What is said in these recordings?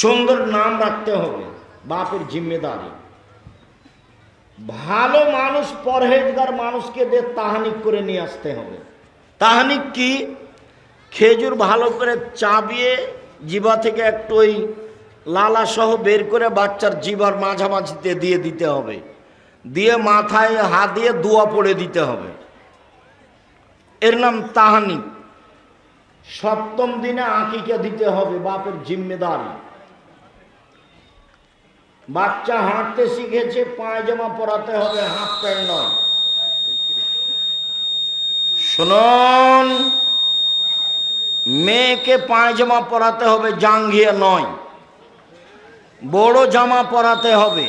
সুন্দর নাম রাখতে হবে। বাপের জিম্মেদারি। ভালো মানুষ পরহেজগার মানুষকে দিয়ে তাহানিক করে নিয়ে আসতে হবে। তাহানিক কি? খেজুর ভালো করে চাবিয়ে জিভা থেকে একটু ওই লালা সহ বের করে বাচ্চার জিভার মাঝামাঝিতে দিয়ে দিতে হবে। দিয়ে মাথায় হাত দিয়ে দোয়া পড়ে দিতে হবে। এর নাম তাহানিক। সপ্তম দিনে আঁকিকে দিতে হবে বাপের জিম্মেদারি। বাচ্চা হাঁটতে শিখেছে পায়জামা পরাতে হবে হাফ প্যান্ট নয়। শুনুন, মেয়েকে পায়জামা পরাতে হবে, জাঙ্গিয়া নয়। বড় জামা পরাতে হবে।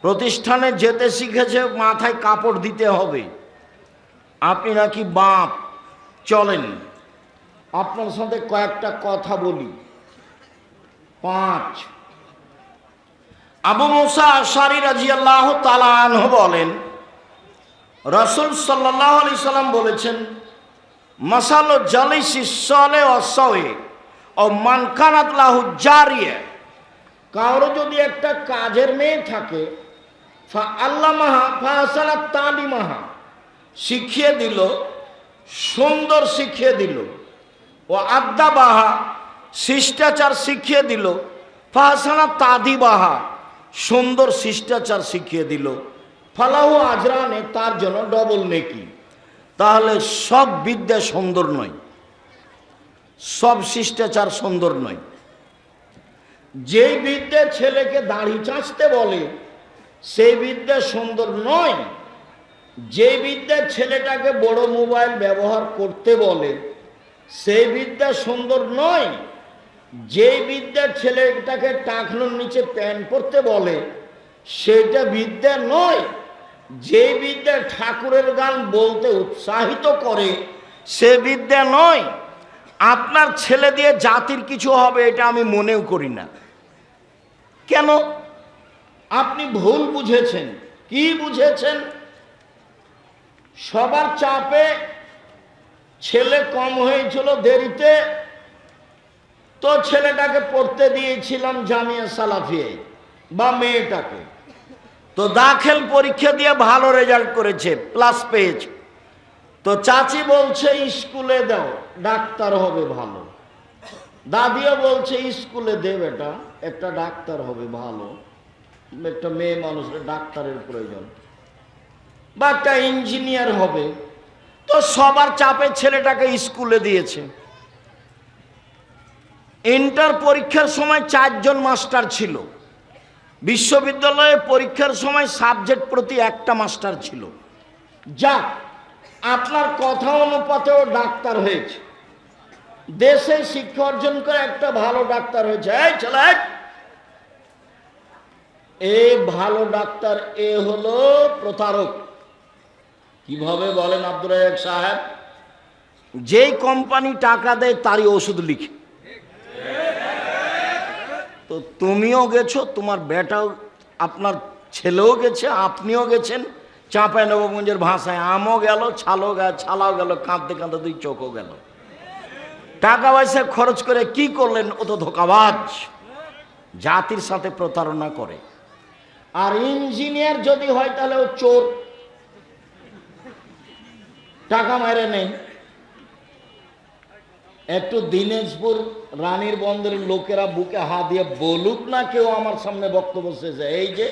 প্রতিষ্ঠানে যেতে শিখেছে, মাথায় কাপড় দিতে হবে। আপনি নাকি বাপ? চলেন, আপনার সাথে কয়েকটা কথা বলি। পাঁচ। আবু মুসা আশারি রাজিয়াল্লাহ তালাহ বলেন, রসুল সাল্লাহ আলি সাল্লাম বলেছেন মশালো জালিসি সলে অসয়ে ও মানকানাত লাহু জারিয়ে। কারও যদি একটা কাজের মেয়ে থাকে, ফা আল্লাহ মাহা ফাহসানা তালি মাহা শিখিয়ে দিল, সুন্দর শিখিয়ে দিল, ও আদ্যা বাহা শিষ্টাচার শিখিয়ে দিল ফাহসানা তাদি বাহা সুন্দর শিষ্টাচার শিখিয়ে দিল। ফালাহু আজরানে তার জন্য ডবল নেকি। তাহলে সব বিদ্যা সুন্দর নয়, সব শিষ্টাচার সুন্দর নয়। যেই বিদ্যা ছেলেকে দাড়ি চাঁচতে বলে, সেই বিদ্যা সুন্দর নয়। যে বিদ্যা ছেলেটাকে বড় মোবাইল ব্যবহার করতে বলে, সেই বিদ্যা সুন্দর নয়। যে বিদ্যার ছেলেটাকে টাকনোর নিচে প্যান্ট পরতে বলে, সেটা বিদ্যা নয়। যে বিদ্যা ঠাকুরের গান বলতে উৎসাহিত করে, সে বিদ্যা নয়। আপনার ছেলে দিয়ে জাতির কিছু হবে এটা আমি মনেও করি না। কেন? আপনি ভুল বুঝেছেন। কি বুঝেছেন? সবার চাপে ছেলে কম হয়েছিল দেরিতে তো ছেলেটাকে পড়তে দিয়েছিলাম জামিয়া সালাফিয়ে, বা মেয়েটাকে। তো দাখেল পরীক্ষা দিয়ে ভালো রেজাল্ট করেছে, প্লাস পেয়েছে। তো চাচি বলছে, স্কুলে দাও, ডাক্তার হবে ভালো। দাদিও বলছে, স্কুলে দে বেটা, একটা ডাক্তার হবে ভালো। একটা মেয়ে মানুষের ডাক্তারের প্রয়োজন। বা একটা ইঞ্জিনিয়ার হবে। তো সবার চাপে ছেলেটাকে স্কুলে দিয়েছে। ইন্টার পরীক্ষার সময় চারজন মাস্টার ছিল। বিশ্ববিদ্যালয়ে পরীক্ষার সময় সাবজেক্ট প্রতি একটা মাস্টার ছিল। যা আপনার কথা অনুপাতেও ডাক্তার হয়েছে। দেশে শিক্ষা অর্জন করে একটা ভালো ডাক্তার হয়েছে। এই ছেলে! এ ভালো ডাক্তার এ হলো প্রতারক। কীভাবে বলেন আব্দুল সাহেব? যেই কোম্পানি টাকা দেয় তারই ওষুধ লিখে। তো তুমিও গেছো, তোমার বেটাও, আপনার ছেলেও গেছে, আপনিও গেছেন। চাঁপাই নবগঞ্জের ভাষায়, আমও গেল, ছালও গেল, ছালাও গেল, কাঁদতে কাঁদতে দুই চোখও গেল। টাকা পয়সা খরচ করে কি করলেন? ও তো ধোকাবাজ। জাতির সাথে প্রতারণা করে। আর ইঞ্জিনিয়ার যদি হয় তাহলে ও চোর। টাকা মেরে নেই। একটু দিনাজপুর রানীর বন্দরের লোকেরা বুকে হাত দিয়ে বলুক না কেউ আমার সামনে বক্তব্য শেষে, এই যে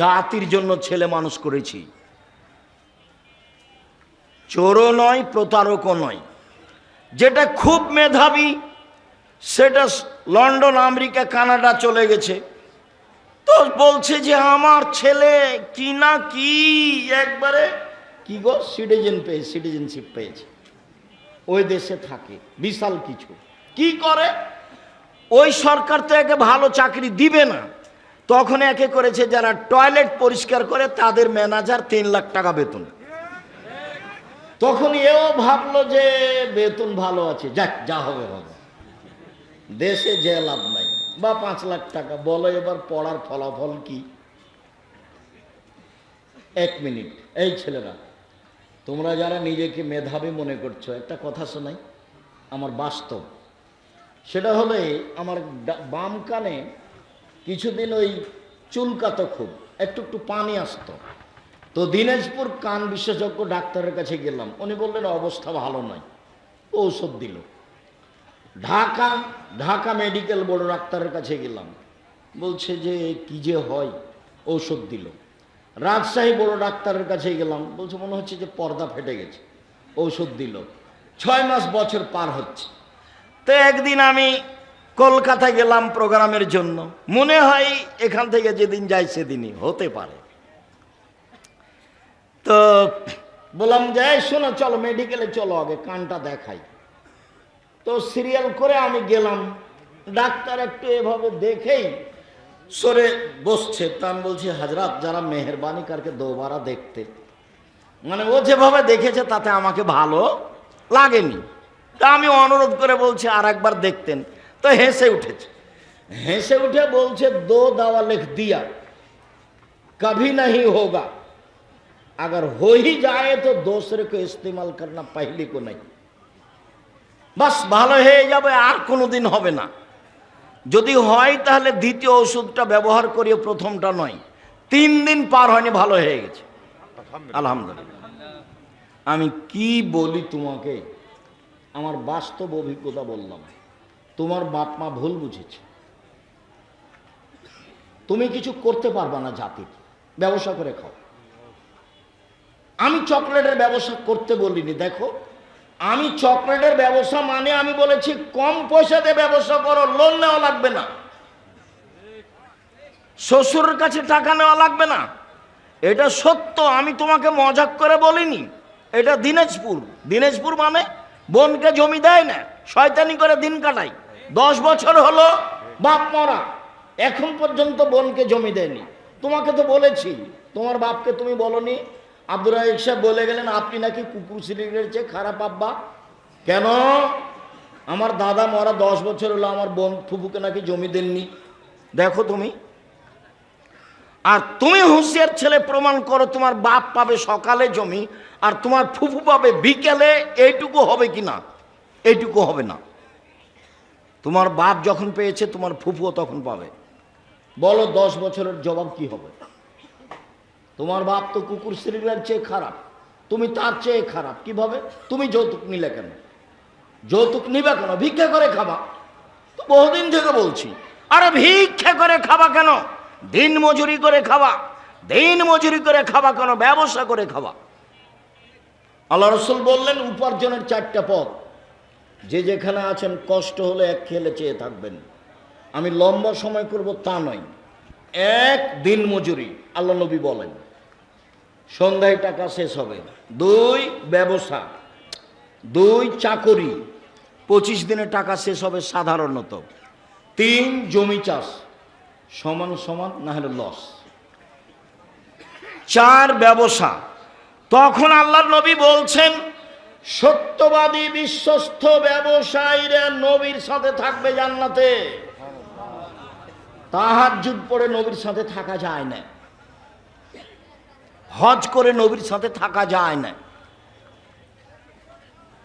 জাতির জন্য ছেলে মানুষ করেছি। চোরও নয়, প্রতারকও নয়। যেটা খুব মেধাবী, সেটা লন্ডন, আমেরিকা, কানাডা চলে গেছে। তো বলছে যে আমার ছেলে কি না কি একবারে, কি গো? সিটিজেন পেয়ে সিটিজেনশিপ পেয়েছে। ওই দেশে থাকে। বিশাল কিছু। কি করে? ওই সরকার তো একে ভালো চাকরি দিবে না। তখন একে করেছে যারা টয়লেট পরিষ্কার করে তাদের ম্যানেজার তিন লাখ টাকা বেতন। তখন এও ভাবলো যে বেতন ভালো আছে। যাক যা হবে হবে। দেশে যে লাভ নাই। বা পাঁচ লাখ টাকা। বলো এবার পড়ার ফলাফল কি? এক মিনিট। এই ছেলেরা তোমরা যারা নিজেকে মেধাবী মনে করছ, একটা কথা শোনাই, আমার বাস্তব। সেটা হলে আমার বাম কানে কিছুদিন ওই চুলকাতো খুব, একটু একটু পানি আসতো। তো দিনাজপুর কান বিশেষজ্ঞ ডাক্তারের কাছে গেলাম, উনি বললেন, অবস্থা ভালো নয়। ঔষধ দিল। ঢাকা ঢাকা মেডিকেল বড় ডাক্তারের কাছে গেলাম। বলছে যে, কি যে হয়? ঔষধ দিল। রাজশাহী বড় ডাক্তারের কাছে গেলাম। বলছে, মনে হচ্ছে যে পর্দা ফেটে গেছে, ঔষধ দিল। ছয় মাস বছর পার হচ্ছে। তো একদিন আমি কলকাতা গেলাম প্রোগ্রামের জন্য। মনে হয় এখান থেকে যেদিন যাই সেদিনই, হতে পারে। তো বললাম যে, "এই শোনো, চলো মেডিকেলে চলো আগে, কানটা দেখাই। তো সিরিয়াল করে আমি গেলাম। ডাক্তার একটু এভাবে দেখেই সরে বসছে তা আমি বলছি হাজরাত যারা মেহরবানি কারকে দোবারা দেখতে মানে ও যেভাবে দেখেছে তাতে আমাকে ভালো লাগেনি তা আমি অনুরোধ করে বলছি আর একবার দেখতেন তো হেসে উঠেছে হেসে উঠে বলছে দো দাওয়া লিখ দিয়া कभी नहीं होगा अगर हो ही जाए तो दूसरे को इस्तेमाल करना पहले को नहीं বাস ভালো হয়ে যাবে আর কোনোদিন হবে না যদি হয় তাহলে দ্বিতীয় ওষুধটা ব্যবহার করিয়ে প্রথমটা নয়। তিন দিন পার হয়নি, ভালো হয়ে গেছে। আলহামদুলিল্লাহ। আমি কি বলি তোমাকে? আমার বাস্তব অভিজ্ঞতা বললাম। তোমার বাপ মা ভুল বুঝেছে। তুমি কিছু করতে পারবা না জাতির। ব্যবসা করে খাও। আমি চকলেটের ব্যবসা করতে বলিনি, দেখো। আমি চকলেটের ব্যবসা মানে আমি বলেছি, কম পয়সাতে ব্যবসা করো লোন নেওয়া লাগবে না। শ্বশুরের কাছে টাকা নেওয়া লাগবে না। এটা সত্য, আমি তোমাকে মজাক করে বলিনি। এটা দিনাজপুর। দিনাজপুর মানে বোনকে জমি দেয় না, শয়তানি করে দিন কাটাই দশ বছর হলো বাপ মরা, এখন পর্যন্ত বোনকে জমি দেয়নি। তোমাকে তো বলেছি, তোমার বাপকে তুমি বলনি আব্দুর রাহিক সাহেব বলে গেলেন, আপনি নাকি কুকুর সিলিগের চেয়ে খারাপ আব্বা? কেন? আমার দাদা মরা দশ বছর হলো, আমার বোন ফুপুকে নাকি জমি দেননি। দেখো তুমি, আর তুমি হুঁশিয়ার ছেলে প্রমাণ করো, তোমার বাপ পাবে সকালে জমি, আর তোমার ফুফু পাবে বিকেলে, এইটুকু হবে কি না? এইটুকু হবে না। তোমার বাপ যখন পেয়েছে, তোমার ফুফুও তখন পাবে। বলো দশ বছরের জবাব কি হবে? তোমার বাপ তো কুকুর শ্রীলার চেয়ে খারাপ। তুমি তার চেয়ে খারাপ। কীভাবে? তুমি যৌতুক নিলে কেন? যৌতুক নিবে কেন? ভিক্ষা করে খাবা। তো বহুদিন থেকে বলছি, আরে ভিক্ষা করে খাবা কেন? দিন মজুরি করে খাবা। দিন মজুরি করে খাবা কেন? ব্যবসা করে খাবা। আল্লাহ রসুল বললেন, উপার্জনের চারটা পথ। যে যেখানে আছেন, কষ্ট হলে এক খেলে চেয়ে থাকবেন। আমি লম্বা সময় করব তা নয়। এক দিন মজুরি, আল্লাহ নবী বলেন। সন্ধ্যায় টাকা শেষ হবে দুই, ব্যবসা। দুই, চাকরি। পঁচিশ দিনে টাকা শেষ হবে সাধারণত। তিন, জমি চাষ। সমান সমান, না হলে লস চার, ব্যবসা। তখন আল্লাহর নবী বলছেন, সত্যবাদী বিশ্বস্ত ব্যবসায়ীরা নবীর সাথে থাকবে জান্নাতে। তাহার যুগ পরে নবীর সাথে থাকা যায় না। হজ করে নবীর সাথে থাকা যায় না।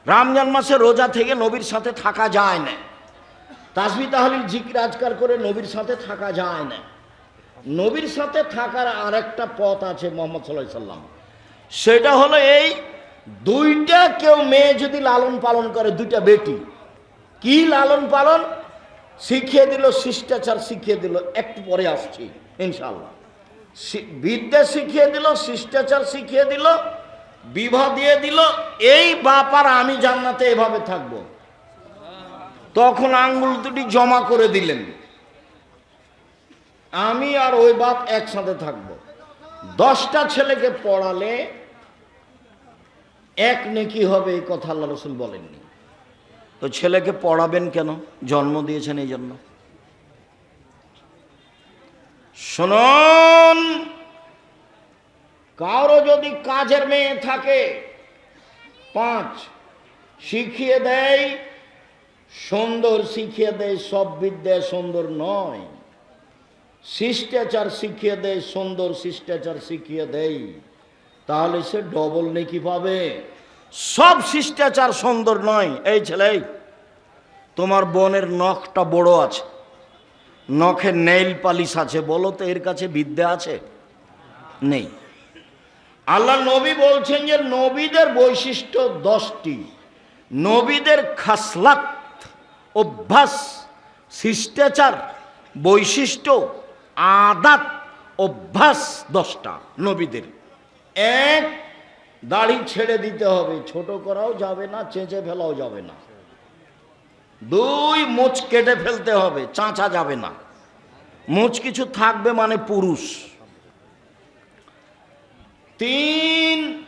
রমজান মাসে রোজা থেকে নবীর সাথে থাকা যায় না। তাসবি তাহলিল, জিকির, আজকার করে নবীর সাথে থাকা যায় না। নবীর সাথে থাকার আরেকটা পথ আছে মোহাম্মদ সাল্লাহ সাল্লাম। সেটা হলো এই দুইটা কেউ মেয়ে যদি লালন পালন করে, দুইটা বেটি। কি লালন পালন? শিখিয়ে দিল, শিষ্টাচার শিখিয়ে দিল, একটু পরে আসছি ইনশাল্লাহ বিদ্যা শিখিয়ে দিল, শিষ্টাচার শিখিয়ে দিল, বিবাহ দিয়ে দিল, এই বাপার আমি জান্নাতে এভাবে থাকব। তখন আঙ্গুল দুটি জমা করে দিলেন। আমি আর ওই বাপ একসাথে থাকব। দশটা ছেলেকে পড়ালে এক নেকি হবে এই কথা আল্লাহ রসুল বলেননি। তো ছেলেকে পড়াবেন কেন? জন্ম দিয়েছেন এই জন্য। শুনুন। কারও যদি কাজের মেয়ে থাকে, পাঁচ, শিখিয়ে দেয়, সুন্দর শিখিয়ে দেয়, সব বিদ্যা সুন্দর নয়। শিষ্টাচার শিখিয়ে দেয়, সুন্দর শিষ্টাচার শিখিয়ে দেয়, তাহলে সে ডবল নেকি পাবে। সব শিষ্টাচার সুন্দর নয়। এই ছেলে, তোমার বোনের নখটা বড় আছে। নখে নেইল পালিশ আছে, বলো তো এর কাছে বিদ্যা আছে? নেই। আল্লাহ নবী বলছেন যে নবীদের বৈশিষ্ট্য দশটি। নবীদের খাসলাত, অভ্যাস, শিষ্টাচার, বৈশিষ্ট্য, আদাত, অভ্যাস দশটা নবীদের। এক, দাড়ি ছেড়ে দিতে হবে, ছোট করাও যাবে না, চেঁচে ফেলাও যাবে না। দুই মুচ কেটে ফেলতে হবে, চাঁচা যাবে না। মুচ কিছু থাকবে মানে পুরুষ। তিন,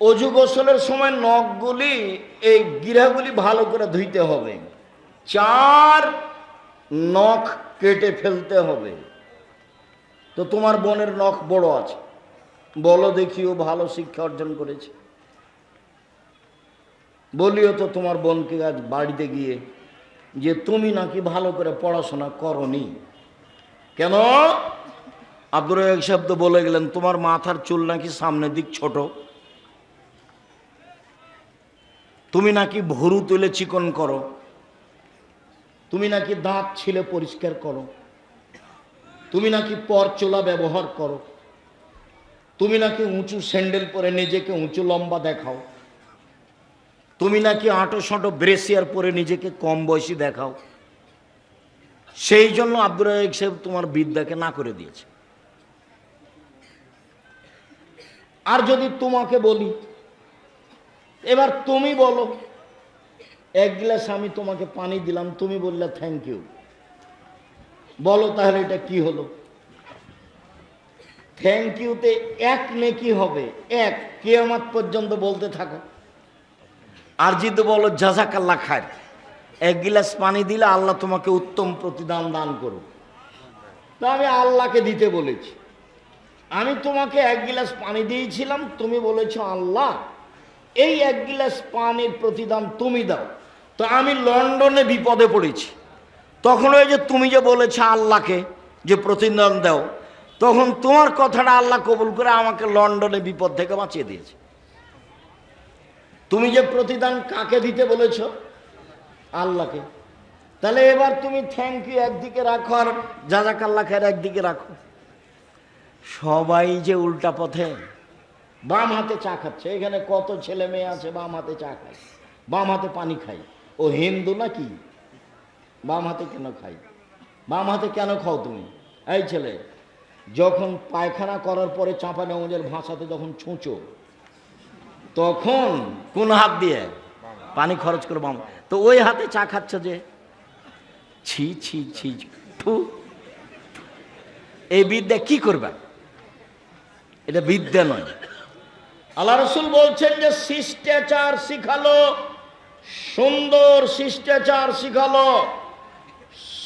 অজু গোসলের সময় নখগুলি, এই গিরাগুলি ভালো করে ধুইতে হবে। চার, নখ কেটে ফেলতে হবে। তো তোমার বোনের নখ বড় আছে। বলো দেখিও ভালো শিক্ষা অর্জন করেছে। বলিও তো তোমার বোনকে আজ বাড়িতে গিয়ে যে তুমি নাকি ভালো করে পড়াশোনা করনি। কেন? আব্দুর সাহেব তো বলে গেলেন, তোমার মাথার চুল নাকি সামনের দিক ছোট। তুমি নাকি ভরু তুলে চিকন করো। তুমি নাকি দাঁত ছিলে পরিষ্কার করো। তুমি নাকি পরচোলা ব্যবহার করো। তুমি নাকি উঁচু স্যান্ডেল পরে নিজেকে উঁচু লম্বা দেখাও। তুমি নাকি আঁটো সাঁটো ব্রেসিয়ার পরে নিজেকে কম বয়সী দেখাও? সেই জন্য আব্দুর রাজাক সাহেব তোমার বিদ্যাকে না করে দিয়েছে। আর যদি তোমাকে বলি, এবার তুমি বলো, এক গ্লাস আমি তোমাকে পানি দিলাম, তুমি বললে থ্যাংক ইউ বলো তাহলে এটা কি হলো? থ্যাংক ইউতে এক নেকি হবে, এক। কেয়ামাত পর্যন্ত বলতে থাকো। আর যদি বলো জাজাকাল্লা খায় এক গিলাস পানি দিলে আল্লাহ তোমাকে উত্তম প্রতিদান দান করুক। তা আমি আল্লাহকে দিতে বলেছি। আমি তোমাকে এক গিলাস পানি দিয়েছিলাম, তুমি বলেছ, আল্লাহ, এই এক গিলাস পানির প্রতিদান তুমি দাও। তো আমি লন্ডনে বিপদে পড়েছি। তখন ওই যে তুমি যে বলেছ আল্লাহকে যে প্রতিদান দাও, তখন তোমার কথাটা আল্লাহ কবুল করে আমাকে লন্ডনে বিপদ থেকে বাঁচিয়ে দিয়েছে। তুমি যে প্রতিদান কাকে দিতে বলেছ? আল্লাহকে। তাহলে এবার তুমি থ্যাংক ইউ একদিকে রাখো আর জাজাকাল্লা খায়ের একদিকে রাখো। সবাই যে উল্টা পথে বাম হাতে চা খাচ্ছে, এখানে কত ছেলে মেয়ে আছে বাম হাতে চা খায়, বাম হাতে পানি খায়। ও হিন্দু নাকি? বাম হাতে কেন খাই বাম হাতে কেন খাও তুমি? এই ছেলে, যখন পায়খানা করার পরে চাঁপা নেওয়াজের ভাষাতে যখন ছুঁচো তখন কোন হাত দিয়ে পানি খরচ করে বাম। তো ওই হাতে চা খাচ্ছ যে? ছি ছি ছি থু এই বিদ্যা কি করবে? এটা বিদ্যা নয়। আল্লাহ রসুল বলছেন যে শিষ্টাচার শিখালো, সুন্দর শিষ্টাচার শিখালো।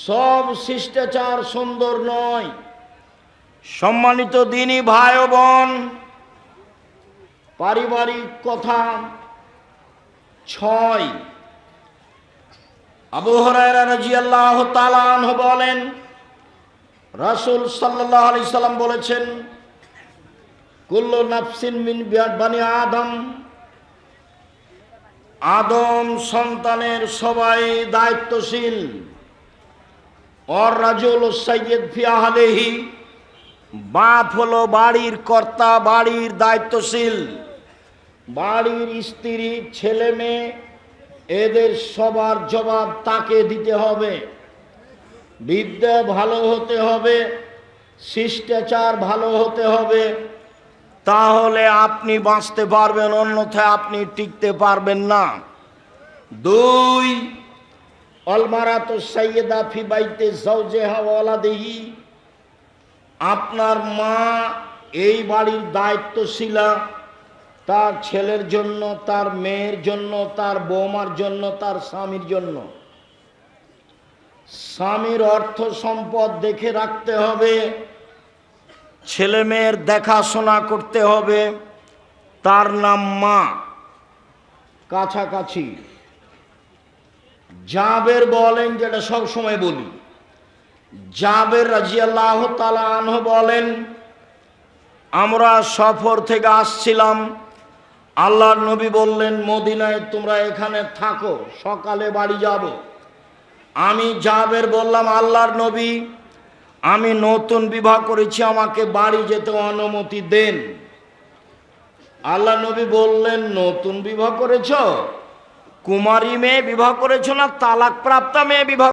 সব শিষ্টাচার সুন্দর নয়। সম্মানিত দিনী ভাই বোন পারিবারিক কথা ছয়। আবু হরায়রা রাদিয়াল্লাহু তাআলা বলেন, রাসূল সাল্লাল্লাহু আলাইহি সাল্লাম বলেছেন, কুল্লু নাফসিন মিন বানি আদম। আদম সন্তানের সবাই দায়িত্বশীল। অর রাজুল সাইয়্যিদ ফি আহলিহি। বাপ হলো বাড়ির কর্তা, বাড়ির দায়িত্বশীল। বাড়ির স্ত্রী, ছেলে মেয়ে, এদের সবার জবাব তাকে দিতে হবে। বিদ্যা ভালো হতে হবে, শিষ্টাচার ভালো হতে হবে। তাহলে আপনি বাঁচতে পারবেন, অন্যথায় আপনি টিকতে পারবেন না। দুই অলমারাত সৈয়দা ফি বাইতে জৌজেহা ওয়ালাদেহি। আপনার মা এই বাড়ির দায়িত্বশীলা। তার ছেলের জন্য, তার মেয়ের জন্য, তার বৌমার জন্য, তার স্বামীর জন্য। স্বামীর অর্থ সম্পদ দেখে রাখতে হবে, ছেলে মেয়ের দেখাশোনা করতে হবে, তার নাম মা। কাছাকাছি। জাবের বলেন, যেটা সব সময় বলি, জাবের রাজিয়াল্লাহ তালা আনহ বলেন, আমরা সফর থেকে আসছিলাম আল্লাহর নবী বললেন, মদিনায় তোমরা এখানে থাকো, সকালে বাড়ি যাব। আমি জাবের বললাম, আল্লাহর নবী, আমি নতুন বিবাহ করেছি, আমাকে বাড়ি যেতে অনুমতি দেন। আল্লাহ নবী বললেন, নতুন বিবাহ করেছ? কুমারী মেয়ে বিবাহ করেছ না তালাক প্রাপ্তা মেয়ে বিবাহ